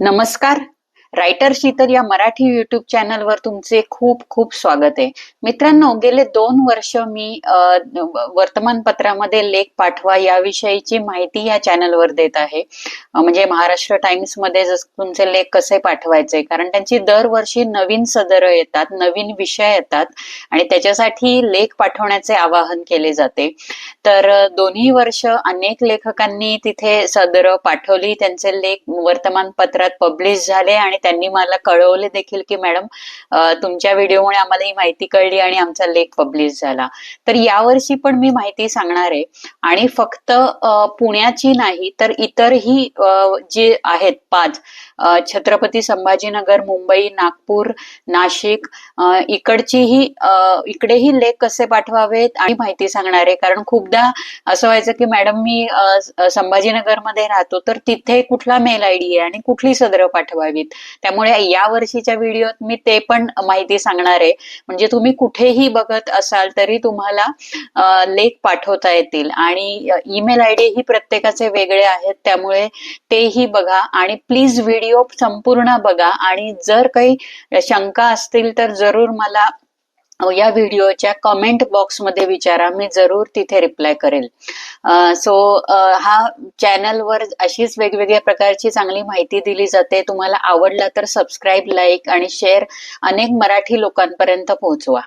नमस्कार. रायटर शीतल या मराठी युट्यूब चॅनलवर तुमचे खूप खूप स्वागत आहे. मित्रांनो गेले दोन वर्ष मी वर्तमानपत्रामध्ये लेख पाठवा याविषयीची माहिती या चॅनलवर देत आहे. म्हणजे महाराष्ट्र टाइम्समध्ये जस तुमचे लेख कसे पाठवायचे कारण त्यांची दरवर्षी नवीन सदर येतात नवीन विषय येतात आणि त्याच्यासाठी लेख पाठवण्याचे आवाहन केले जाते. तर दोन्ही वर्ष अनेक लेखकांनी तिथे सदर पाठवली त्यांचे लेख वर्तमानपत्रात पब्लिश झाले आणि त्यांनी मला कळवले देखील की मॅडम तुमच्या व्हिडिओमुळे आम्हाला ही माहिती कळली आणि आमचा लेख पब्लिश झाला. तर यावर्षी पण मी माहिती सांगणार आहे. आणि फक्त पुण्याची नाही तर इतरही जे आहेत पाच छत्रपती संभाजीनगर मुंबई नागपूर नाशिक इकडचीही इकडेही लेख कसे पाठवावेत आणि माहिती सांगणारे कारण खूपदा असं व्हायचं की मॅडम मी संभाजीनगरमध्ये राहतो तर तिथे कुठला मेल आय डी आहे आणि कुठली सदरं पाठवावीत. त्यामुळे या वर्षीच्या व्हिडिओत मी ते पण माहिती सांगणार आहे. म्हणजे तुम्ही कुठेही बघत असाल तरी तुम्हाला लेख पाठवता येतील. आणि ईमेल आय डी ही प्रत्येकाचे वेगळे आहेत. त्यामुळे तेही बघा. आणि प्लीज व्हिडिओ संपूर्ण बघा. आणि जर काही शंका असतील तर जरूर मला या व्हिडिओच्या कमेंट बॉक्समध्ये विचारा मी जरूर तिथे रिप्लाय करेल. सो हा चॅनलवर अशीच वेगवेगळ्या प्रकारची चांगली माहिती दिली जाते. तुम्हाला आवडला तर सबस्क्राईब लाईक आणि शेअर अनेक मराठी लोकांपर्यंत पोहोचवा.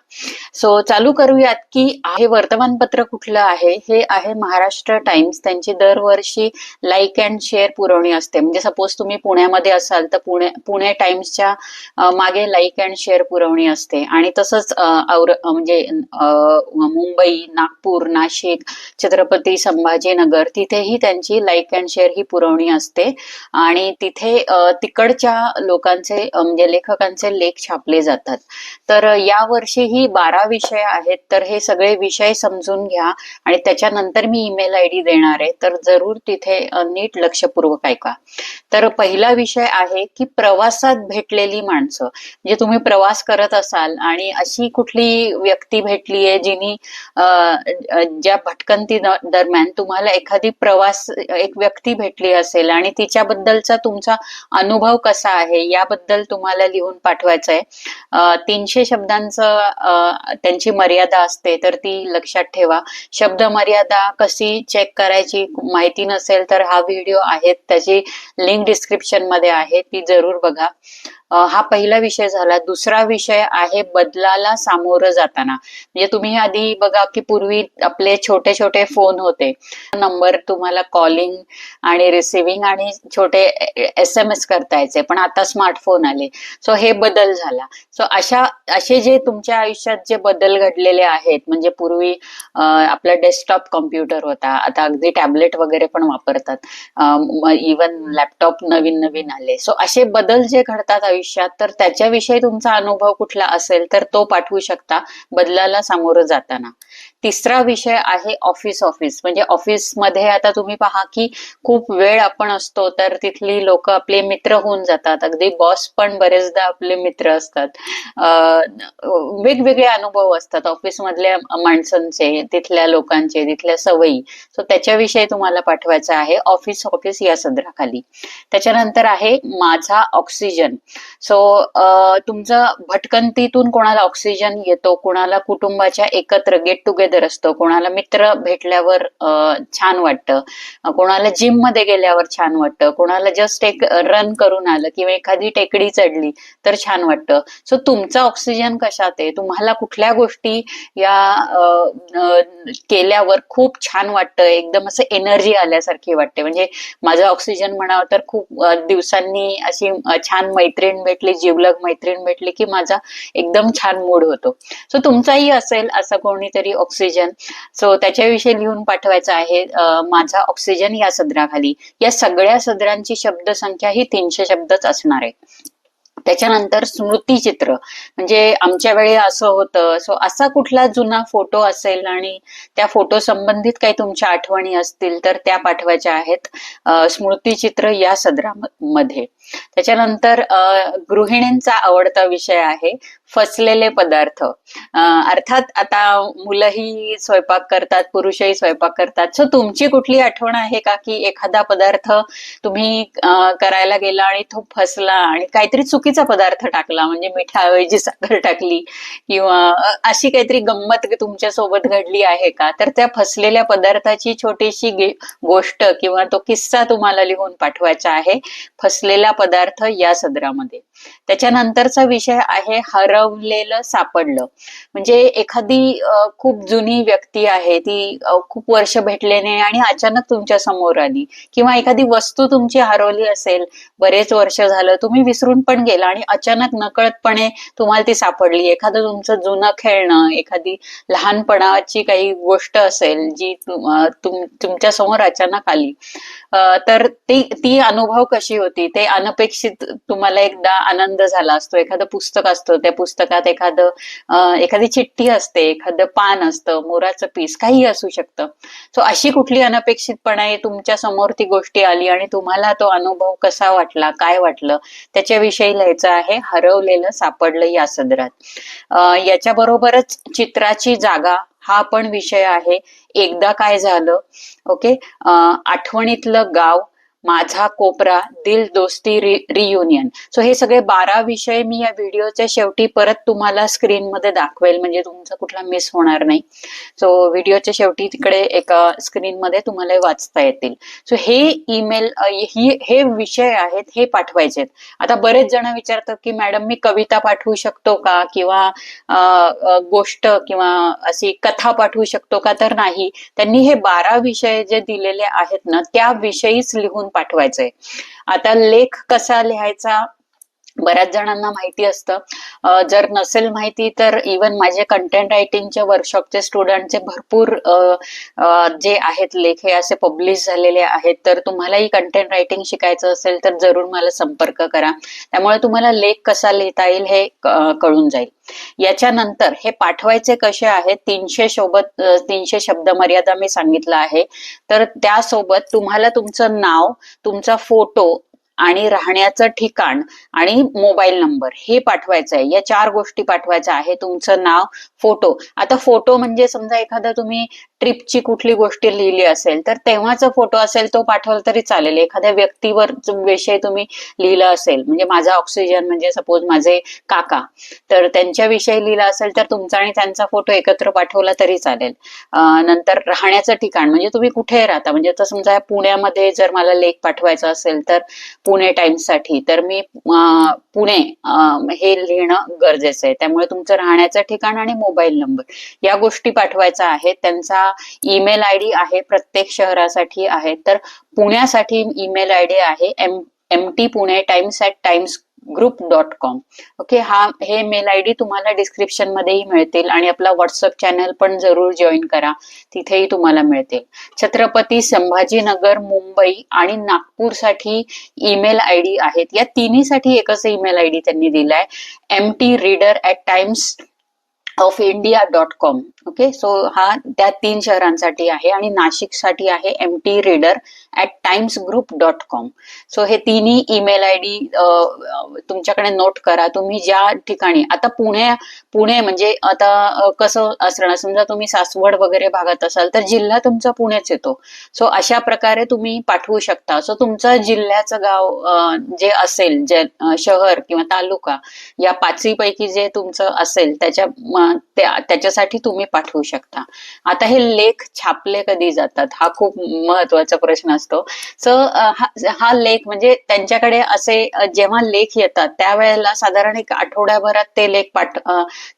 सो चालू करूयात की हे वर्तमानपत्र कुठलं आहे? हे आहे महाराष्ट्र टाइम्स त्यांची दरवर्षी लाईक अँड शेअर पुरवणी असते. म्हणजे सपोज तुम्ही पुण्यामध्ये असाल तर पुणे पुणे टाइम्सच्या मागे लाईक अँड शेअर पुरवणी असते. आणि तसंच और म्हणजे मुंबई नागपूर नाशिक छत्रपती संभाजीनगर तिथेही त्यांची लाईक अँड शेअर ही पुरवणी असते. आणि तिथे तिकडच्या लोकांचे म्हणजे लेखकांचे लेख छापले जातात. तर या वर्षीही बारा विषय आहेत. तर हे सगळे विषय समजून घ्या. आणि त्याच्यानंतर मी ईमेल आय डी देणार आहे. तर जरूर तिथे नीट लक्षपूर्वक ऐका. तर पहिला विषय आहे की प्रवासात भेटलेली माणसं. म्हणजे तुम्ही प्रवास करत असाल आणि अशी कुठली व्यक्ती भेटली आहे जिनी ज्या भटकंती दरम्यान तुम्हाला एखादी प्रवास एक व्यक्ती भेटली असेल आणि तिच्याबद्दलचा तुमचा अनुभव कसा आहे याबद्दल तुम्हाला लिहून पाठवायचं आहे तीनशे शब्दांचं त्यांची मर्यादा असते तर ती लक्षात ठेवा. शब्द मर्यादा कशी चेक करायची माहिती नसेल तर हा व्हिडिओ आहे त्याची लिंक डिस्क्रिप्शनमध्ये आहे ती जरूर बघा. हा पहिला विषय झाला. दुसरा विषय आहे बदलाला सामोरं जाताना. म्हणजे तुम्ही आधी बघा की पूर्वी आपले छोटे छोटे फोन होते. नंबर तुम्हाला कॉलिंग आणि रिसिव्हिंग आणि छोटे एस एम एस करता यायचे पण आता स्मार्टफोन आले. सो हे बदल झाला. सो अशा असे जे तुमच्या आयुष्यात जे बदल घडलेले आहेत म्हणजे पूर्वी आपला डेस्कटॉप कॉम्प्युटर होता. आता अगदी टॅबलेट वगैरे पण वापरतात. इवन लॅपटॉप नवीन नवीन आले. सो असे बदल जे घडतात आयुष्यात तर त्याच्याविषयी तुमचा अनुभव कुठला असेल तर तो पाठवू शकता बदलाला सामोरं जाताना. तिसरा विषय आहे ऑफिस ऑफिस म्हणजे ऑफिसमध्ये आता तुम्ही पहा की खूप वेळ आपण असतो तर तिथली लोक आपले मित्र होऊन जातात. अगदी बॉस पण बरेचदा आपले मित्र असतात. वेगवेगळे अनुभव असतात ऑफिसमधल्या माणसांचे तिथल्या लोकांचे तिथल्या सवयी. सो त्याच्याविषयी तुम्हाला पाठवायचं आहे ऑफिस ऑफिस या सदराखाली. त्याच्यानंतर आहे माझा ऑक्सिजन सो तुमचं भटकंतीतून कोणाला ऑक्सिजन येतो कोणाला कुटुंबाच्या एकत्र गेट टुगेदर असतं कोणाला मित्र भेटल्यावर छान वाटतं कोणाला जिममध्ये गेल्यावर छान वाटतं कोणाला जस्ट एक रन करून आलं किंवा एखादी टेकडी चढली तर छान वाटतं. सो तुमचा ऑक्सिजन कशात आहे? तुम्हाला कुठल्या गोष्टी या केल्यावर खूप छान वाटतं एकदम असं एनर्जी आल्यासारखी वाटते. म्हणजे माझं ऑक्सिजन म्हणावं तर खूप दिवसांनी अशी छान मैत्रीण भेटली जिवलग मैत्रीण भेटली की माझा एकदम छान मूड होतो. सो तुमचाही असेल असं कोणीतरी ऑक्सिजन सो त्याच्याविषयी लिहून पाठवायचं आहे माझा ऑक्सिजन या सदराखाली. या सगळ्या सदरांची शब्दसंख्या ही तीनशे शब्दच असणार आहे. त्याच्यानंतर स्मृतीचित्र म्हणजे आमच्या वेळी असं होतं. सो असा कुठला जुना फोटो असेल आणि त्या फोटो संबंधित काही तुमच्या आठवणी असतील तर त्या पाठवायच्या आहेत स्मृतिचित्र स्मृतीचित्र या सदरामध्ये. त्याच्यानंतर गृहिणींचा आवडता विषय आहे फसलेले पदार्थ. अर्थात आता मुलंही स्वयंपाक करतात पुरुषही स्वयंपाक करतात. सो तुमची कुठली आठवण आहे का की एखादा पदार्थ तुम्ही करायला गेला आणि तो फसला आणि काहीतरी चुकीचा पदार्थ टाकला म्हणजे मिठाऐवजी साखर टाकली किंवा अशी काहीतरी गंमत तुमच्यासोबत घडली आहे का? तर त्या फसलेल्या पदार्थाची छोटीशी गोष्ट किंवा तो किस्सा तुम्हाला लिहून पाठवायचा आहे. फसलेला पदार्थ या सदरामध्ये. त्याच्यानंतरचा विषय आहे हरवलेलं सापडलं. म्हणजे एखादी खूप जुनी व्यक्ती आहे ती खूप वर्ष भेटले नाही आणि अचानक तुमच्यासमोर आली किंवा एखादी वस्तू तुमची हरवली असेल बरेच वर्ष झालं तुम्ही विसरून पण गेला आणि अचानक नकळतपणे तुम्हाला ती सापडली. एखादं तुमचं जुनं खेळणं एखादी लहानपणाची काही गोष्ट असेल जी तुम- तुमच्यासमोर अचानक आली तर ती ती अनुभव कशी होती? ते अनपेक्षित तुम्हाला एकदा आनंद झाला असतो. एखादं पुस्तक असतं त्या पुस्तकात एखादं एखादी चिठ्ठी असते एखादं पान असतं मोराचं पीस काही असू शकतं. सो अशी कुठली अनपेक्षितपणे तुमच्यासमोर ती गोष्टी आली आणि तुम्हाला तो अनुभव कसा वाटला काय वाटलं त्याच्याविषयी लिहायचं आहे हरवलेलं सापडलं या सदरात. याच्याबरोबरच चित्राची जागा हा पण विषय आहे. एकदा काय झालं ओके आठवणीतलं गाव माझा कोपरा दिल दोस्ती रियुनियन सो हे सगळे बारा विषय मी या व्हिडिओच्या शेवटी परत तुम्हाला स्क्रीनमध्ये दाखवेल म्हणजे तुमचा कुठला मिस होणार नाही. सो व्हिडिओच्या शेवटी तिकडे एका स्क्रीनमध्ये तुम्हाला वाचता येतील. सो हे ईमेल ही हे विषय आहेत हे पाठवायचे आहेत. आता बरेच जण विचारतात की मॅडम मी कविता पाठवू शकतो का? किंवा गोष्ट किंवा अशी कथा पाठवू शकतो का? तर नाही. त्यांनी हे बारा विषय जे दिलेले आहेत ना त्या विषयीच लिहून पाठवायचंय. आता लेख कसा लिहायचा? बऱ्याच जणांना माहिती असतं. जर नसेल माहिती तर इवन माझे कंटेंट रायटिंगच्या वर्कशॉपचे स्टुडंटचे भरपूर जे आहेत लेख हे असे पब्लिश झालेले आहेत. तर तुम्हालाही कंटेंट रायटिंग शिकायचं असेल तर जरूर मला संपर्क करा. त्यामुळे तुम्हाला लेख कसा लिहिता येईल हे कळून जाईल. याच्यानंतर हे पाठवायचे कसे आहेत तीनशे सोबत तीनशे शब्द मर्यादा मी सांगितलं आहे. तर त्यासोबत तुम्हाला तुमचं नाव तुमचा फोटो आणि राहण्याचं ठिकाण आणि मोबाईल नंबर हे पाठवायचं आहे. या चार गोष्टी पाठवायच्या आहे. तुमचं नाव फोटो. आता फोटो म्हणजे समजा एखादा तुम्ही ट्रिपची कुठली गोष्ट लिहिली असेल तर तेव्हाचा फोटो असेल तो पाठवला तरी चालेल. एखाद्या व्यक्तीवर विषय तुम्ही लिहिला असेल म्हणजे माझा ऑक्सिजन म्हणजे सपोज माझे काका तर त्यांच्याविषयी लिहिला असेल तर तुमचा आणि त्यांचा फोटो एकत्र पाठवला तरी चालेल. नंतर राहण्याचं ठिकाण म्हणजे तुम्ही कुठे राहता? म्हणजे आता समजा पुण्यामध्ये जर मला लेख पाठवायचा असेल तर पुणे टाइम्ससाठी तर मी पुणे हे लिहिणं गरजेचं आहे. त्यामुळे तुमचं राहण्याचं ठिकाण आणि मोबाईल नंबर या गोष्टी पाठवायचा आहे त्यांचा ईमेल आय डी आहे प्रत्येक शहरासाठी आहे. तर पुण्यासाठी ईमेल आय डी आहे M M T Pune Times at Times group dot com. Okay हा हे मेल आय डी तुम्हाला डिस्क्रिप्शन मध्येही मिळतील आणि आपला व्हॉट्सअप चॅनल पण जरूर जॉईन करा तिथेही तुम्हाला मिळतील. छत्रपती संभाजीनगर मुंबई आणि नागपूरसाठी ईमेल आय डी आहेत. या तिन्हीसाठी एकच ईमेल आय डी त्यांनी दिलाय M T reader at Times of India dot com okay so हा त्या तीन शहरांसाठी आहे आणि नाशिकसाठी आहे M T reader at Times group dot com so हे तिन्ही ईमेल आय डी तुमच्याकडे नोट करा. तुम्ही ज्या ठिकाणी आता पुणे पुणे म्हणजे आता कसं असणार समजा तुम्ही सासवड वगैरे भागात असाल तर जिल्हा तुमचा पुणेच येतो. सो अशा प्रकारे तुम्ही पाठवू शकता. सो तुमचं जिल्ह्याचं गाव जे असेल जे शहर किंवा तालुका या पाचवीपैकी जे तुमचं असेल त्याच्या त्याच्यासाठी तुम्ही पाठवू शकता. आता हे लेख छापले कधी जातात हा खूप महत्त्वाचा प्रश्न असतो. सो हा लेख म्हणजे त्यांच्याकडे असे जेव्हा लेख येतात त्यावेळेला साधारण एक आठवड्याभरात ते लेख पाठ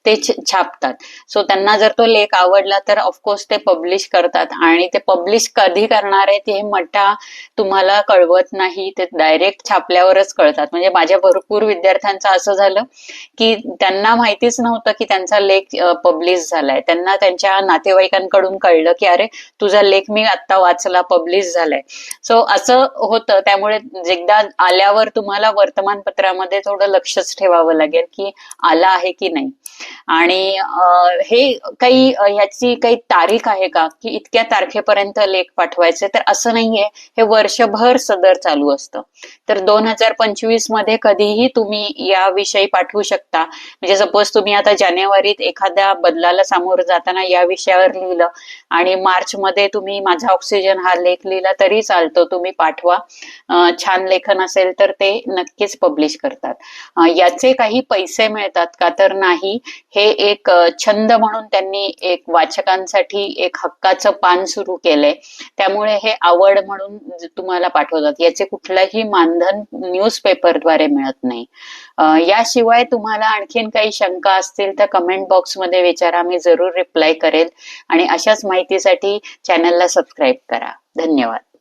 ते छापतात. सो त्यांना जर तो लेख आवडला तर ऑफकोर्स ते पब्लिश करतात. आणि ते पब्लिश कधी करणार आहेत हे मठा तुम्हाला कळवत नाही. ते डायरेक्ट छापल्यावरच कळतात. म्हणजे माझ्या भरपूर विद्यार्थ्यांचं असं झालं की त्यांना माहितीच नव्हतं की त्यांचा लेख पब्लिश झालाय. त्यांना त्यांच्या नातेवाईकांकडून कळलं की अरे तुझा लेख मी आता वाचला पब्लिश झालाय. सो असं होतं. त्यामुळे एकदा आल्यावर तुम्हाला वर्तमानपत्रामध्ये थोडं लक्षच ठेवावं लागेल की आला आहे की नाही. आणि हे काही ह्याची काही तारीख आहे का? की इतक्या तारखेपर्यंत लेख पाठवायचे. तर असं नाहीये. हे वर्षभर सदर चालू असतं. तर दोन हजार पंचवीसमध्ये कधीही तुम्ही याविषयी पाठवू शकता. म्हणजे सपोज तुम्ही आता जानेवारीत एखाद्या बदलाला सामोरं जाताना या विषयावर लिहिलं आणि मार्च मध्ये तुम्ही माझा ऑक्सिजन हा लेख लिहिला तरी चालतो तुम्ही पाठवा. छान लेखन असेल तर ते नक्कीच पब्लिश करतात. याचे काही पैसे मिळतात का तर नाही हे एक छंद म्हणून त्यांनी एक वाचकांसाठी एक हक्काचं पान सुरू केलंय. त्यामुळे हे आवड म्हणून तुम्हाला पाठवतात. याचे कुठलंही मानधन न्यूजपेपरद्वारे मिळत नाही. याशिवाय तुम्हाला आणखीन काही शंका असतील तर कमेंट बॉक्समध्ये विचारा. मी जरूर रिप्लाय करेल. आणि अशाच माहितीसाठी चॅनलला सबस्क्राईब करा. धन्यवाद.